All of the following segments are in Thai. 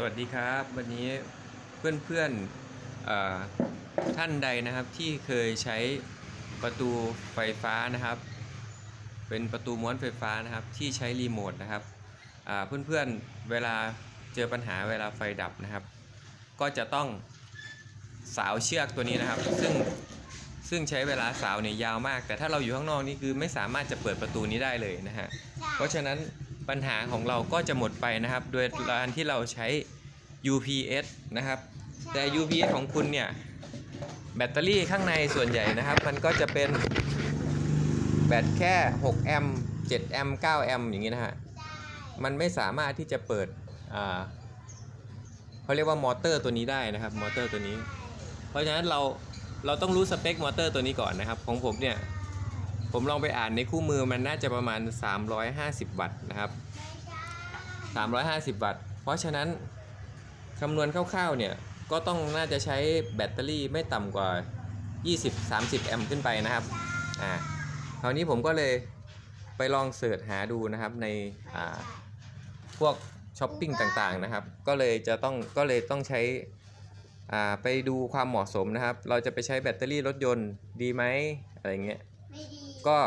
สวัสดีครับ วันนี้เพื่อนๆเอ่อท่านใดนะครับที่เคยใช้ประตูไฟฟ้านะครับ เป็นประตูม้วนไฟฟ้านะครับ ที่ใช้รีโมทนะครับอ่าเพื่อนๆเวลาเจอปัญหาเวลาไฟดับนะครับ ก็จะต้องสาวเชือกตัวนี้นะครับ ซึ่งซึ่งใช้เวลาสาวเนี่ยยาวมาก แต่ถ้าเราอยู่ข้างนอกนี่คือไม่สามารถจะเปิดประตูนี้ได้เลยนะฮะเพราะฉะนั้น ปัญหาของเราก็จะหมดไปนะครับ โดยการที่เราใช้ UPS นะครับ แต่ UPS ของคุณเนี่ย แบตเตอรี่ข้างในส่วนใหญ่นะครับ มันก็จะเป็นแบตแค่ 6 แอมป์ 7 แอมป์ 9 แอมป์ อย่างนี้นะฮะ มันไม่สามารถที่จะเปิดอ่าเขาเรียกว่ามอเตอร์ตัวนี้ได้นะครับ มอเตอร์ตัวนี้ เพราะฉะนั้นเราเราต้องรู้สเปคมอเตอร์ตัวนี้ก่อนนะครับ ของผมเนี่ย ผมลองไปอ่านในคู่มือมันน่าจะประมาณ 350 วัตต์นะครับ 350 วัตต์ เพราะฉะนั้นคำนวณคร่าวๆเนี่ยก็ต้องน่าจะใช้แบตเตอรี่ไม่ต่ำกว่า 20-30 แอมป์ขึ้นไปนะครับอ่าคราวนี้ผมก็เลยไปลองเสิร์ชหาดูนะครับในอ่าพวกช้อปปิ้งต่างๆนะครับ ก็เลยจะต้องก็เลยต้องใช้อ่าไปดูความเหมาะสมนะครับ เราจะไปใช้แบตเตอรี่รถยนต์ดีไหมอะไรเงี้ยไม่ดีก็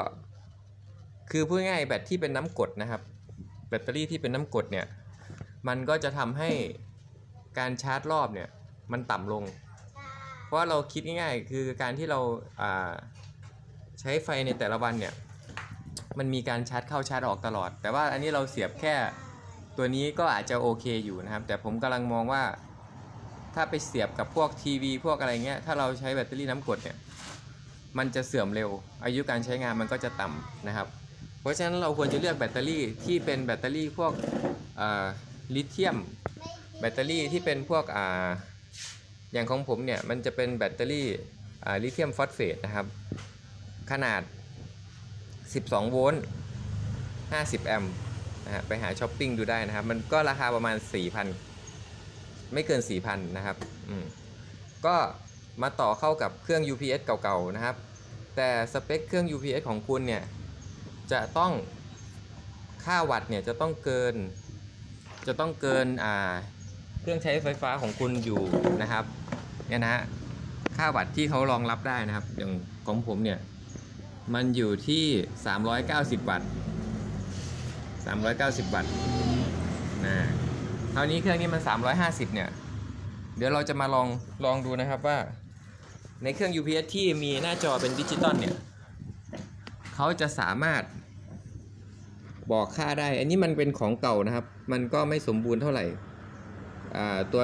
คือพูดง่ายๆแบตที่เป็นน้ำกรดนะครับ แบตเตอรี่ที่เป็นน้ำกรดเนี่ย มันก็จะทำให้การชาร์จรอบเนี่ยมันต่ำลง เพราะว่าเราคิดง่ายๆ คือการที่เราาใช้ไฟในแต่ละวันเนี่ยมันมีการชาร์จเข้าชาร์จออกตลอด แต่ว่าอันนี้เราเสียบแค่ตัวนี้ก็อาจจะโอเคอยู่นะครับ แต่ผมกำลังมองว่าถ้าไปเสียบกับพวกทีวีพวกอะไรเงี้ย ถ้าเราใช้แบตเตอรี่น้ำกรดเนี่ย มันจะเสื่อมเร็ว อายุการใช้งานมันก็จะต่ำนะครับ เพราะฉะนั้นเราควรจะเลือกแบตเตอรี่ที่เป็นแบตเตอรี่พวกลิเธียม แบตเตอรี่ที่เป็นพวกออย่างของผมเนี่ยมันจะเป็นแบตเตอรี่ลิเธียมฟอสเฟตนะครับ ขนาด 12 โวลต์ 50 แอมป์นะฮะไปหาช้อปปิ้งดูได้นะครับ มันก็ราคาประมาณ 4,000 ไม่เกิน 4,000 นะครับอืมก็มาต่อเข้ากับเครื่อง UPS เก่าๆนะครับ แต่สเปคเครื่อง UPS ของคุณเนี่ย จะต้องค่าวัตต์เนี่ยจะต้องเกินจะต้องเกินอ่าเครื่องใช้ไฟฟ้าของคุณอยู่นะครับเนี่ยนะฮะค่าวัตต์ที่เขารองรับได้นะครับ อย่างของผมเนี่ยมันอยู่ที่ 390 วัตต์ 390 วัตต์นะคราวนี้เครื่องนี้มัน 350 เนี่ย เดี๋ยวเราจะมาลองลองดูนะครับว่า ในเครื่อง UPS ที่มีหน้าจอเป็นดิจิตอลเนี่ย เขาจะสามารถ บอกค่าได้ อันนี้มันเป็นของเก่านะครับ มันก็ไม่สมบูรณ์เท่าไหร่ตัว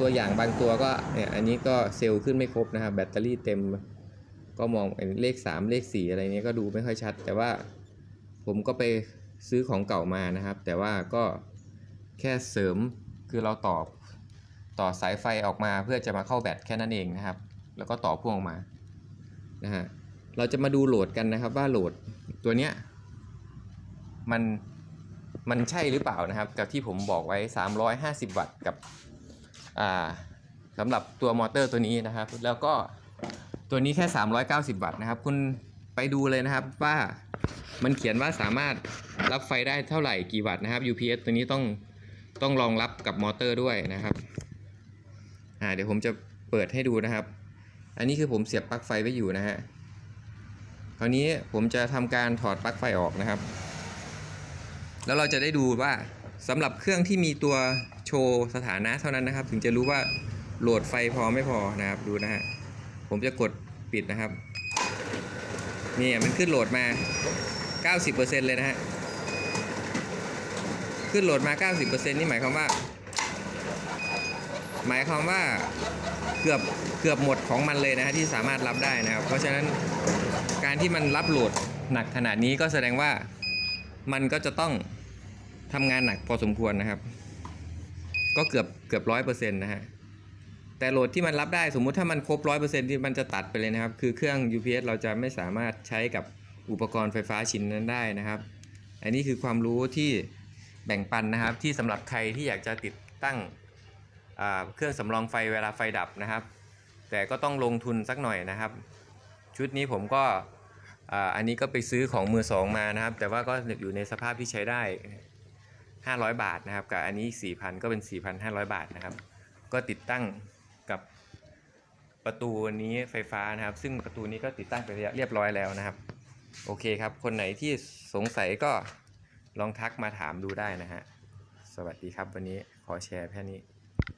ตัวอย่างบางตัวก็เนี่ยอันนี้ก็เซลล์ขึ้นไม่ครบนะครับ แบตเตอรี่เต็มก็มองเป็นเลข 3 เลข 4 อะไรเนี้ยก็ดูไม่ค่อยชัด แต่ว่าผมก็ไปซื้อของเก่ามานะครับ แต่ว่าก็แค่เสริมคือเราต่อต่อสายไฟออกมาเพื่อจะมาเข้าแบตแค่นั้นเองนะครับ แล้วก็ต่อพ่วงออกมานะฮะเราจะมาดูโหลดกันนะครับว่าโหลดตัวเนี้ย มันมันใช่หรือเปล่านะครับ กับที่ผมบอกไว้ 350 วัตต์กับอ่าสำหรับตัวมอเตอร์ตัวนี้นะครับ แล้วก็ตัวนี้แค่ 390 วัตต์นะครับ คุณไปดูเลยนะครับว่ามันเขียนว่าสามารถรับไฟได้เท่าไหร่กี่วัตต์นะครับ UPS ตัวนี้ต้องต้องรองรับกับมอเตอร์ด้วยนะครับอ่าเดี๋ยวผมจะเปิดให้ดูนะครับ อันนี้คือผมเสียบปลั๊กไฟไว้อยู่นะฮะคราวนี้ผมจะทำการถอดปลั๊กไฟออกนะครับ แล้วเราจะได้ดูว่าสำหรับเครื่องที่มีตัวโชว์สถานะเท่านั้นนะครับ ถึงจะรู้ว่าโหลดไฟพอไม่พอนะครับดูนะฮะผมจะกดปิดนะครับนี่มันขึ้นโหลดมา 90%เลยนะฮะขึ้นโหลดมา 90%นี่หมายความว่า หมายความว่าเกือบเกือบหมดของมันเลยนะฮะที่สามารถรับได้นะครับ เพราะฉะนั้นการที่มันรับโหลดหนักขนาดนี้ก็แสดงว่ามันก็จะต้อง ทำงานหนักพอสมควรนะครับ ก็เกือบเกือบร้อยเปอร์เซ็นต์นะฮะแต่โหลดที่มันรับได้สมมุติถ้ามันครบร้อยเปอร์เซ็นต์ที่มันจะตัดไปเลยนะครับ คือเครื่อง UPS เราจะไม่สามารถใช้กับอุปกรณ์ไฟฟ้าชิ้นนั้นได้นะครับ อันนี้คือความรู้ที่แบ่งปันนะครับ ที่สำหรับใครที่อยากจะติดตั้งเครื่องสำรองไฟเวลาไฟดับนะครับ แต่ก็ต้องลงทุนสักหน่อยนะครับ ชุดนี้ผมก็อ่าอันนี้ก็ไปซื้อของมือสองมานะครับ แต่ว่าก็อยู่ในสภาพที่ใช้ได้ 500 บาทนะครับ กับอันนี้ 4,000 ก็เป็น 4,500 บาทนะครับ ก็ติดตั้งกับประตูนี้ไฟฟ้านะครับ ซึ่งประตูนี้ก็ติดตั้งไปเรียบร้อยแล้วนะครับ โอเคครับ คนไหนที่สงสัยก็ลองทักมาถามดูได้นะฮะ สวัสดีครับวันนี้ขอแชร์แค่นี้